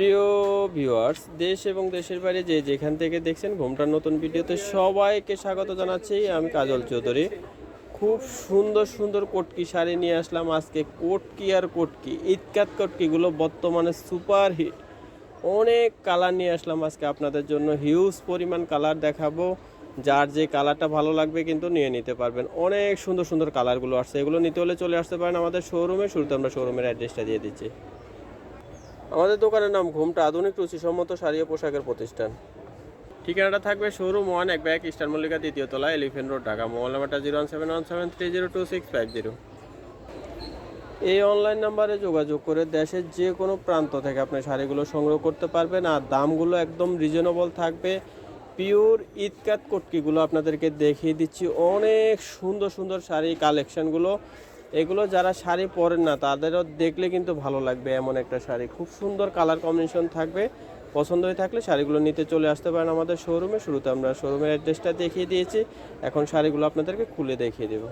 প্রিয় ভিউয়ার্স দেশ এবং দেশের বাইরে যে যেখান থেকে দেখছেন ঘুমটার নতুন ভিডিওতে সবাইকে স্বাগত জানাচ্ছি। আমি কাজল চৌধুরী। খুব সুন্দর সুন্দর কোটকি শাড়ি নিয়ে আসলাম আজকে। কোটকি আর কোটকি, ইতকাত কোটকিগুলো বর্তমানে সুপার হিট অনেক কালার নিয়ে আসলাম আজকে আপনাদের জন্য। হিউজ পরিমাণ কালার দেখাবো। যার যে কালারটা ভালো লাগবে কিন্তু নিয়ে নিতে পারবেন। অনেক সুন্দর সুন্দর কালারগুলো আসছে। এগুলো নিতে হলে চলে আসতে পারেন আমাদের শোরুমে শুরুতে আমরা শোরুমের অ্যাড্রেসটা দিয়ে দিচ্ছি। আমাদের দোকানের নাম ঘুমটা আধুনিক রুচিসম্মত শাড়ি ও পোশাকের প্রতিষ্ঠান। ঠিকানাটা থাকবে শোরুম ওয়ান এক ব্যাগ ইস্টার মল্লিকা দ্বিতীয় তলা এলিফেন্ট রোড ঢাকা। মোবাইল নাম্বারটা zero one seven one seven three zero two six five zero. এই অনলাইন নাম্বারে যোগাযোগ করে দেশের যে কোনো প্রান্ত থেকে আপনি শাড়িগুলো সংগ্রহ করতে পারবেন আর দামগুলো একদম রিজনেবল থাকবে। পিওর ইতকাত কটকিগুলো আপনাদেরকে দেখিয়ে দিচ্ছি। অনেক সুন্দর সুন্দর শাড়ি কালেকশনগুলো এগুলো যারা শাড়ি পরেন না, তাদেরও দেখলে কিন্তু ভালো লাগবে এমন একটা শাড়ি। খুব সুন্দর কালার কম্বিনেশন থাকবে। পছন্দ হয়ে থাকলে শাড়িগুলো নিতে চলে আসতে পারেন আমাদের শোরুমে শুরুতে আমরা শোরুমের অ্যাড্রেসটা দেখিয়ে দিয়েছি। এখন শাড়িগুলো আপনাদেরকে খুলে দেখিয়ে দেবো।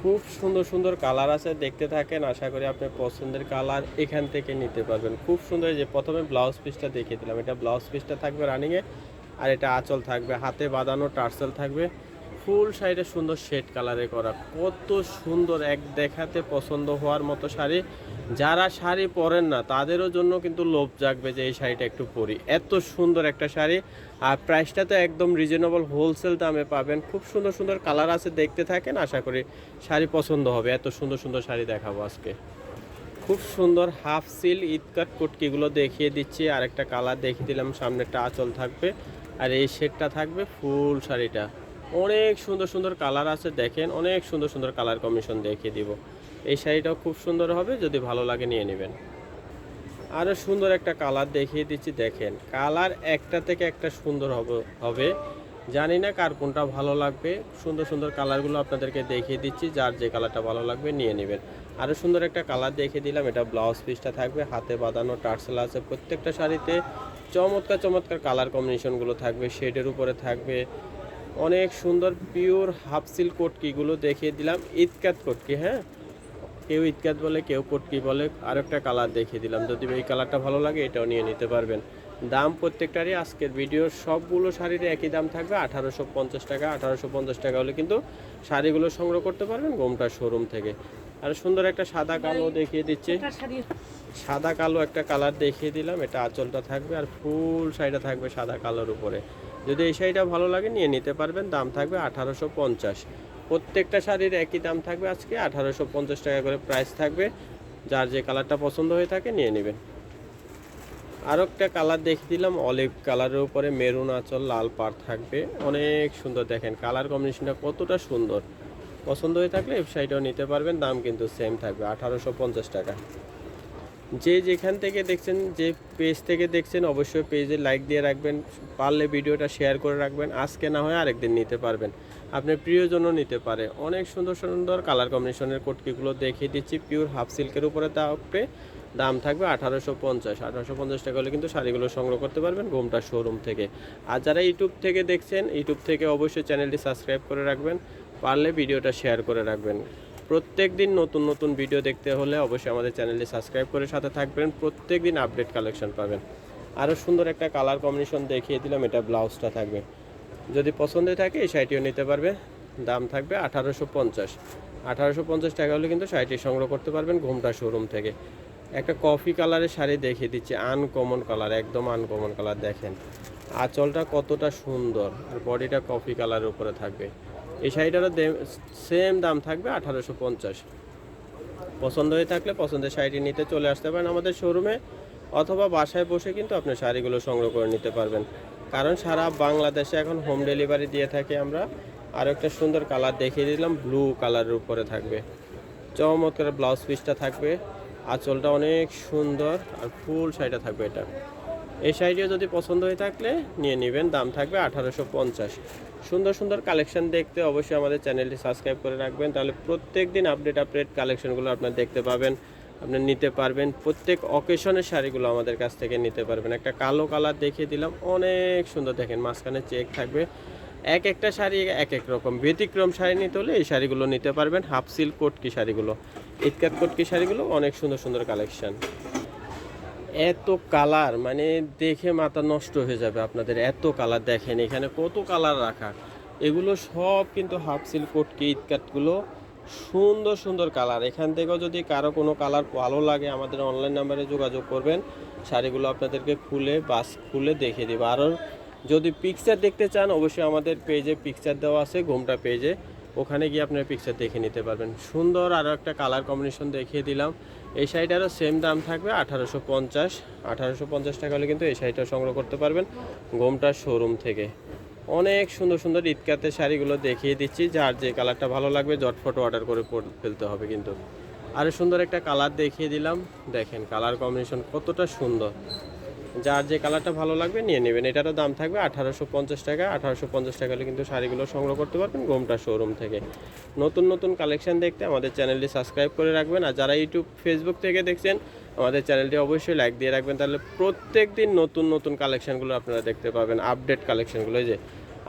খুব সুন্দর সুন্দর কালার আছে, দেখতে থাকেন। আশা করি আপনার পছন্দের কালার এখান থেকে নিতে পারবেন। খুব সুন্দর যে প্রথমে ব্লাউজ পিসটা দেখিয়ে দিলাম। এটা ব্লাউজ পিসটা থাকবে রানিংয়ে আর এটা আঁচল থাকবে। হাতে বাঁধানো টার্সেল থাকবে। ফুল শাড়িটা সুন্দর শেড কালারে করা। কত সুন্দর এক দেখাতে পছন্দ হওয়ার মতো শাড়ি। যারা শাড়ি পরেন না, তাদেরও জন্য কিন্তু লোভ জাগবে যে এই শাড়িটা একটু পরি। এত সুন্দর একটা শাড়ি। আর প্রাইসটা তো একদম রিজনেবল হোলসেল দামে পাবেন। খুব সুন্দর সুন্দর কালার আছে, দেখতে থাকেন। আশা করি শাড়ি পছন্দ হবে। এত সুন্দর সুন্দর শাড়ি দেখাবো আজকে। খুব সুন্দর হাফ সিল ইটকাট কুটকিগুলো দেখিয়ে দিচ্ছি। আর একটা কালার দেখিয়ে দিলাম। সামনেটা আঁচল থাকবে। আর এই শেডটা থাকবে ফুল শাড়িটা। অনেক সুন্দর সুন্দর কালার আছে, দেখেন, অনেক সুন্দর সুন্দর কালার কমিশন দেখিয়ে দিব। এই শাড়িটাও খুব সুন্দর হবে, যদি ভালো লাগে নিয়ে নেবেন। আরও সুন্দর একটা কালার দেখিয়ে দিচ্ছি, দেখেন। কালার একটা থেকে একটা সুন্দর হবে হবে। জানি না কার কোনটা ভালো লাগবে। সুন্দর সুন্দর কালারগুলো আপনাদেরকে দেখিয়ে দিচ্ছি, যার যে কালারটা ভালো লাগবে নিয়ে নেবেন। আরও সুন্দর একটা কালার দেখিয়ে দিলাম, এটা ব্লাউজ পিসটা থাকবে, হাতে বাঁধানো টার্সেল আছে প্রত্যেকটা শাড়িতে। চমৎকার চমৎকার কালার কম্বিনেশনগুলো থাকবে, শেডের উপরে থাকবে অনেক সুন্দর পিওর হাফ সিল কোটকিগুলো দেখিয়ে দিলাম। ইতকাত কোটকি হ্যাঁ? কেউ ইতকাত বলে কেউ কোটকি বলে আর একটা কালার দেখিয়ে দিলাম। যদি এই কালারটা ভালো লাগে এটাও নিয়ে নিতে পারবেন। দাম প্রত্যেকটারই আজকের ভিডিওর সবগুলো শাড়ির একই দাম থাকবে আঠারোশো পঞ্চাশ টাকা। আঠারোশো পঞ্চাশ টাকা হলে কিন্তু শাড়িগুলো সংগ্রহ করতে পারবেন গোমটা শোরুম থেকে। আর সুন্দর একটা সাদা কালো দেখিয়ে দিচ্ছে। সাদা কালো একটা কালার দেখিয়ে দিলাম এটা আঁচলটা থাকবে আর ফুল শাড়িটা থাকবে সাদা কালোর উপরে। যদি এই শাড়িটা ভালো লাগে, নিয়ে নিতে পারবেন। দাম থাকবে আঠারোশো পঞ্চাশ। প্রত্যেকটা শাড়ির একই দাম থাকবে আজকে, আঠারোশো পঞ্চাশ টাকা করে প্রাইস থাকবে। যার যে কালারটা পছন্দ হয়ে থাকে, নিয়ে নেবেন। আরও একটা কালার দেখে দিলাম অলিভ কালারের উপরে মেরুন আঁচল, লাল পাড় থাকবে। অনেক সুন্দর দেখেন কালার কম্বিনেশনটা কতটা সুন্দর। পছন্দ হয়ে থাকলে এই শাড়িটাও নিতে পারবেন, দাম কিন্তু সেম থাকবে, আঠারোশো পঞ্চাশ টাকা। যে যেখান থেকে দেখছেন, যে পেজ থেকে দেখছেন, অবশ্যই পেজে লাইক দিয়ে রাখবেন, পারলে ভিডিওটা শেয়ার করে রাখবেন। আজকে না হয় আরেকদিন নিতে পারবেন। আপনার প্রিয়জনও নিতে পারে। অনেক সুন্দর সুন্দর কালার কম্বিনেশনের কোটকিগুলো দেখিয়ে দিচ্ছি। পিওর হাফ সিল্কের উপরে থাকবে দাম থাকবে আঠারোশো পঞ্চাশ। আঠারোশো পঞ্চাশ টাকা হলে কিন্তু শাড়িগুলো সংগ্রহ করতে পারবেন ঘুমটা শোরুম থেকে। আর যারা ইউটিউব থেকে দেখছেন ইউটিউব থেকে অবশ্যই চ্যানেলটি সাবস্ক্রাইব করে রাখবেন। পারলে ভিডিওটা শেয়ার করে রাখবেন। প্রত্যেক দিন নতুন নতুন ভিডিও দেখতে হলে অবশ্যই আমাদের চ্যানেলটি সাবস্ক্রাইব করে সাথে থাকবেন। প্রত্যেক দিন আপডেট কালেকশন পাবেন। আরও সুন্দর একটা কালার কম্বিনেশন দেখিয়ে দিলাম, এটা ব্লাউজটা থাকবে। যদি পছন্দ থাকে, এই শাড়িটিও নিতে পারবে। দাম থাকবে আঠারোশো পঞ্চাশ। আঠারোশো পঞ্চাশ টাকা হলে কিন্তু শাড়িটি সংগ্রহ করতে পারবেন ঘুমটা শোরুম থেকে। একটা কফি কালারের শাড়ি দেখিয়ে দিচ্ছি আনকমন কালার একদম আনকমন কালার দেখেন। আঁচলটা কতটা সুন্দর, আর বডিটা কফি কালারের উপরে থাকবে। এই শাড়িটারও সেম দাম থাকবে আঠারোশো পঞ্চাশ। পছন্দ হয়ে থাকলে পছন্দের শাড়িটি নিতে চলে আসতে পারেন আমাদের শোরুমে অথবা বাসায় বসে কিন্তু আপনি শাড়িগুলো সংগ্রহ করে নিতে পারবেন। কারণ সারা বাংলাদেশে এখন হোম ডেলিভারি দিয়ে থাকি আমরা। আর একটা সুন্দর কালার দেখিয়ে দিলাম ব্লু কালারের উপরে থাকবে। চমৎকার ব্লাউজ পিসটা থাকবে। আঁচলটা অনেক সুন্দর আর ফুল শাড়িটা থাকবে এটা। এই শাড়িটিও যদি পছন্দ হয়ে থাকলে নিয়ে নেবেন। দাম থাকবে আঠারোশো পঞ্চাশ। সুন্দর সুন্দর কালেকশন দেখতে অবশ্যই আমাদের চ্যানেলটি সাবস্ক্রাইব করে রাখবেন। তাহলে প্রত্যেক দিন আপডেট আপডেট কালেকশনগুলো আপনার দেখতে পাবেন আপনি নিতে পারবেন। প্রত্যেক অকেশনের শাড়িগুলো আমাদের কাছ থেকে নিতে পারবেন। একটা কালো কালার দেখিয়ে দিলাম, অনেক সুন্দর। দেখেন মাঝখানে চেক থাকবে। এক একটা শাড়ি এক এক রকম। ব্যতিক্রম শাড়ি নিতে হলে এই শাড়িগুলো নিতে পারবেন। হাফ সিল্ক কোটকি শাড়িগুলো ইটকাট কোটকি শাড়িগুলো, অনেক সুন্দর সুন্দর কালেকশন। এত কালার মানে দেখে মাথা নষ্ট হয়ে যাবে আপনাদের, এত কালার দেখেন, এখানে কত কালার রাখা। এগুলো সব কিন্তু হাফ সিল্ক কোট কিট কাটগুলো সুন্দর সুন্দর কালার। এখান থেকেও যদি কারও কোনো কালার ভালো লাগে, আমাদের অনলাইন নাম্বারে যোগাযোগ করবেন। শাড়িগুলো আপনাদেরকে খুলে, বাস খুলে দেখে দেবো। আরও যদি পিকচার দেখতে চান, অবশ্যই আমাদের পেজে পিকচার দেওয়া আছে, ঘুমটা পেজে ওখানে গিয়ে আপনারা পিকচার দেখে নিতে পারবেন। সুন্দর আরও একটা কালার কম্বিনেশন দেখিয়ে দিলাম। এই শাড়িটারও সেম দাম থাকবে আঠারোশো পঞ্চাশ। আঠারোশো পঞ্চাশ টাকা হলে কিন্তু এই শাড়িটা সংগ্রহ করতে পারবেন গোমটার শোরুম থেকে। অনেক সুন্দর সুন্দর ঈদকাতে শাড়িগুলো দেখিয়ে দিচ্ছি, যার যে কালারটা ভালো লাগবে জটফট অর্ডার করে ফেলতে হবে কিন্তু। আরও সুন্দর একটা কালার দেখিয়ে দিলাম। দেখেন কালার কম্বিনেশন কতটা সুন্দর। যার যে কালারটা ভালো লাগবে নিয়ে নেবেন। এটারও দাম থাকবে আঠারোশো পঞ্চাশ টাকা। আঠারোশো পঞ্চাশ টাকা হলে কিন্তু শাড়িগুলো সংগ্রহ করতে পারবেন গোমটা শোরুম থেকে। নতুন নতুন কালেকশন দেখতে আমাদের চ্যানেলটি সাবস্ক্রাইব করে রাখবেন। আর যারা ইউটিউব ফেসবুক থেকে দেখছেন, আমাদের চ্যানেলটি অবশ্যই লাইক দিয়ে রাখবেন। তাহলে প্রত্যেক দিন নতুন নতুন কালেকশানগুলো আপনারা দেখতে পাবেন আপডেট কালেকশনগুলো যে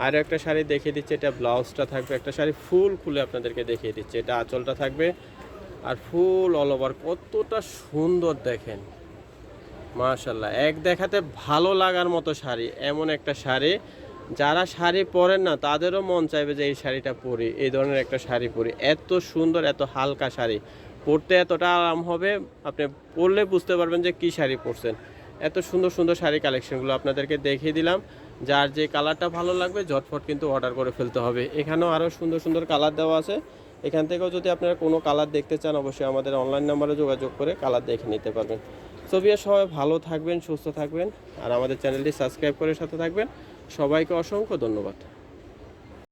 আর একটা শাড়ি দেখিয়ে দিচ্ছে। এটা ব্লাউজটা থাকবে। একটা শাড়ি ফুল খুলে আপনাদেরকে দেখিয়ে দিচ্ছে। এটা আঁচলটা থাকবে। আর ফুল অল ওভার কতটা সুন্দর দেখেন। মাশাল্লাহ এক দেখাতে ভালো লাগার মতো শাড়ি, এমন একটা শাড়ি। যারা শাড়ি পরেন না, তাদেরও মন চাইবে যে এই শাড়িটা পরি, এই ধরনের একটা শাড়ি পরি। এত সুন্দর, এত হালকা শাড়ি। পরতে এতটা আরাম হবে, আপনি পরলে বুঝতে পারবেন যে কী শাড়ি পরছেন। এত সুন্দর সুন্দর শাড়ি কালেকশনগুলো আপনাদেরকে দেখিয়ে দিলাম। যার যে কালারটা ভালো লাগবে, ঝটফট কিন্তু অর্ডার করে ফেলতে হবে। এখানেও আরও সুন্দর সুন্দর কালার দেওয়া আছে। এখান থেকেও যদি আপনারা কোনো কালার দেখতে চান, অবশ্যই আমাদের অনলাইন নাম্বারে যোগাযোগ করে কালার দেখে নিতে পারবেন। সোভিয়া সবাই ভালো থাকবেন, সুস্থ থাকবেন, আর আমাদের চ্যানেলটি সাবস্ক্রাইব করে সাথে থাকবেন। সবাইকে অসংখ্য ধন্যবাদ।